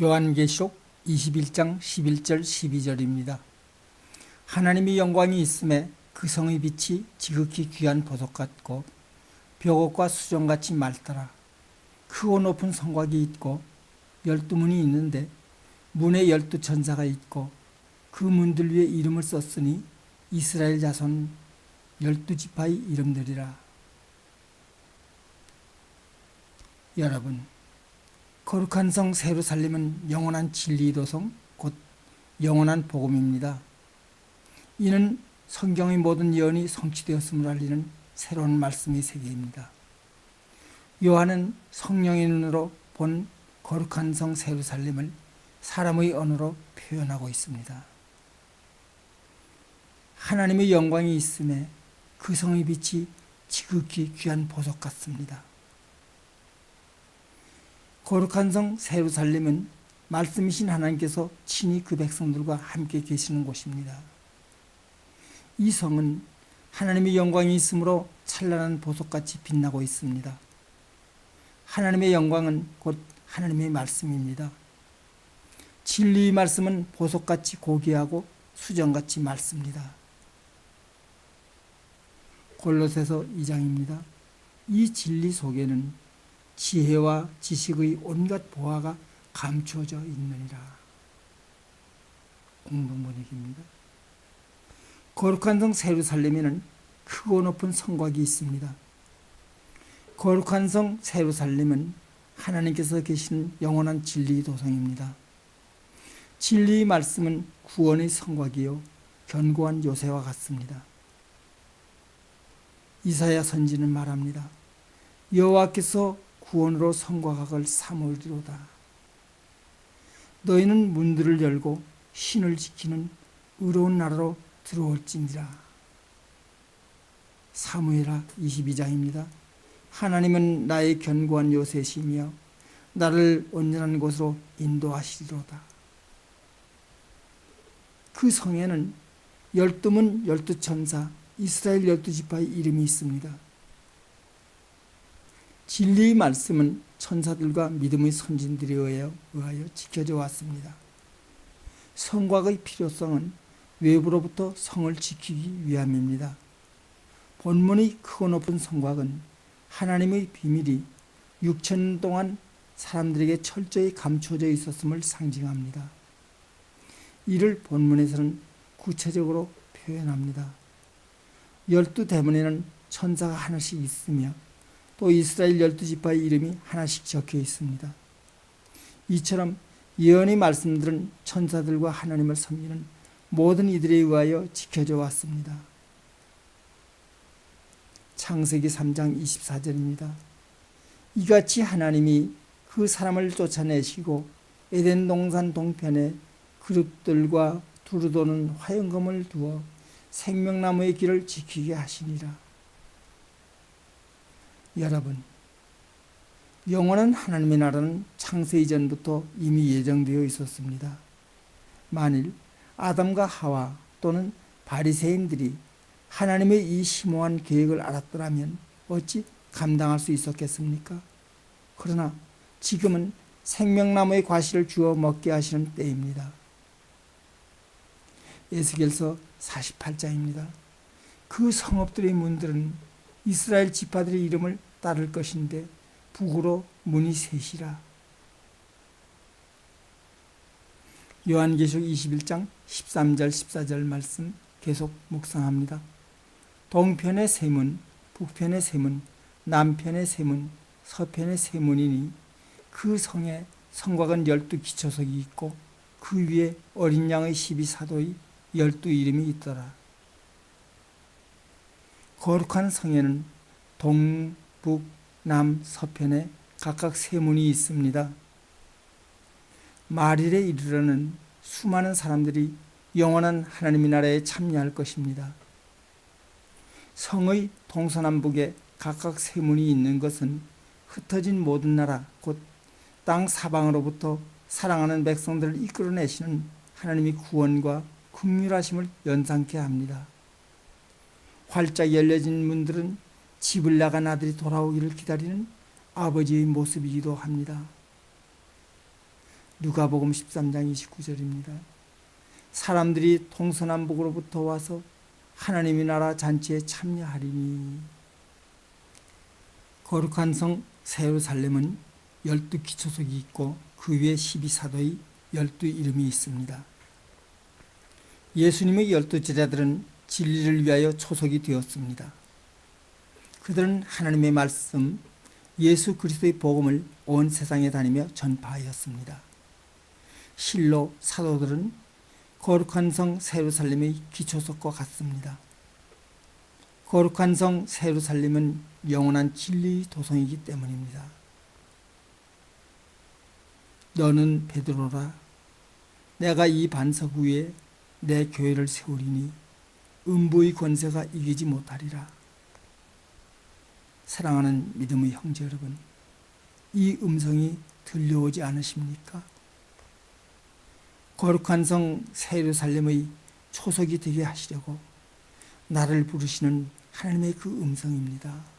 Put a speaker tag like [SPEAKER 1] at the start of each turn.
[SPEAKER 1] 요한계시록 21장 11절 12절입니다. 하나님의 영광이 있음에 그 성의 빛이 지극히 귀한 보석 같고 벽옥과 수정같이 맑더라. 크고 높은 성곽이 있고 열두 문이 있는데 문에 열두 천사가 있고 그 문들 위에 이름을 썼으니 이스라엘 자손 열두 지파의 이름들이라. 여러분 거룩한 성 세루살렘은 영원한 진리 도성 곧 영원한 복음입니다. 이는 성경의 모든 예언이 성취되었음을 알리는 새로운 말씀의 세계입니다. 요한은 성령의 눈으로 본 거룩한 성 세루살렘을 사람의 언어로 표현하고 있습니다. 하나님의 영광이 있음에 그 성의 빛이 지극히 귀한 보석 같습니다. 거룩한 성 세루살렘은 말씀이신 하나님께서 친히 그 백성들과 함께 계시는 곳입니다. 이 성은 하나님의 영광이 있으므로 찬란한 보석같이 빛나고 있습니다. 하나님의 영광은 곧 하나님의 말씀입니다. 진리의 말씀은 보석같이 고귀하고 수정같이 맑습니다. 골로새서 2장입니다. 이 진리 속에는 지혜와 지식의 온갖 보화가 감추어져 있느니라. 공동 번역입니다. 거룩한 성 세루살렘에는 크고 높은 성곽이 있습니다. 거룩한 성 세루살렘은 하나님께서 계신 영원한 진리 도성입니다. 진리의 말씀은 구원의 성곽이요 견고한 요새와 같습니다. 이사야 선지는 말합니다. 여호와께서 구원으로 성곽학을 삼으리로다. 너희는 문들을 열고 신을 지키는 의로운 나라로 들어올지니라. 사무엘하 22장입니다. 하나님은 나의 견고한 요새시며 나를 온전한 곳으로 인도하시리로다. 그 성에는 열두 문 열두 천사 이스라엘 열두 지파의 이름이 있습니다. 진리의 말씀은 천사들과 믿음의 선진들에 의하여, 지켜져 왔습니다. 성곽의 필요성은 외부로부터 성을 지키기 위함입니다. 본문의 크고 높은 성곽은 하나님의 비밀이 6천 동안 사람들에게 철저히 감춰져 있었음을 상징합니다. 이를 본문에서는 구체적으로 표현합니다. 열두 대문에는 천사가 하나씩 있으며 또 이스라엘 열두 지파의 이름이 하나씩 적혀 있습니다. 이처럼 예언의 말씀들은 천사들과 하나님을 섬기는 모든 이들에 의하여 지켜져 왔습니다. 창세기 3장 24절입니다. 이같이 하나님이 그 사람을 쫓아내시고 에덴 동산 동편에 그룹들과 두루도는 화영검을 두어 생명나무의 길을 지키게 하시니라. 여러분, 영원한 하나님의 나라는 창세 이전부터 이미 예정되어 있었습니다. 만일 아담과 하와 또는 바리새인들이 하나님의 이 심오한 계획을 알았더라면 어찌 감당할 수 있었겠습니까? 그러나 지금은 생명나무의 과실을 주어 먹게 하시는 때입니다. 에스겔서 48장입니다. 그 성읍들의 문들은 이스라엘 지파들의 이름을 따를 것인데 북으로 문이 셋이라. 요한계시록 21장 13절 14절 말씀 계속 묵상합니다. 동편의 세 문, 북편의 세 문, 남편의 세 문, 서편의 세 문이니 그 성에 성곽은 열두 기초석이 있고 그 위에 어린 양의 십이 사도의 열두 이름이 있더라. 거룩한 성에는 동, 북, 남, 서편에 각각 세 문이 있습니다. 말일에 이르러는 수많은 사람들이 영원한 하나님의 나라에 참여할 것입니다. 성의 동서남북에 각각 세 문이 있는 것은 흩어진 모든 나라, 곧 땅 사방으로부터 사랑하는 백성들을 이끌어내시는 하나님의 구원과 긍휼하심을 연상케 합니다. 활짝 열려진 문들은 집을 나간 아들이 돌아오기를 기다리는 아버지의 모습이기도 합니다. 누가복음 13장 29절입니다. 사람들이 동서남북으로부터 와서 하나님의 나라 잔치에 참여하리니 거룩한 성 세루살렘은 열두 기초석이 있고 그 위에 12사도의 열두 이름이 있습니다. 예수님의 열두 제자들은 진리를 위하여 초석이 되었습니다. 그들은 하나님의 말씀, 예수 그리스도의 복음을 온 세상에 다니며 전파하였습니다. 실로 사도들은 거룩한 성 세루살렘의 기초석과 같습니다. 거룩한 성 세루살렘은 영원한 진리의 도성이기 때문입니다. 너는 베드로라 내가 이 반석 위에 내 교회를 세우리니 음부의 권세가 이기지 못하리라. 사랑하는 믿음의 형제 여러분, 이 음성이 들려오지 않으십니까? 거룩한 성 세루살렘의 초석이 되게 하시려고 나를 부르시는 하나님의 그 음성입니다.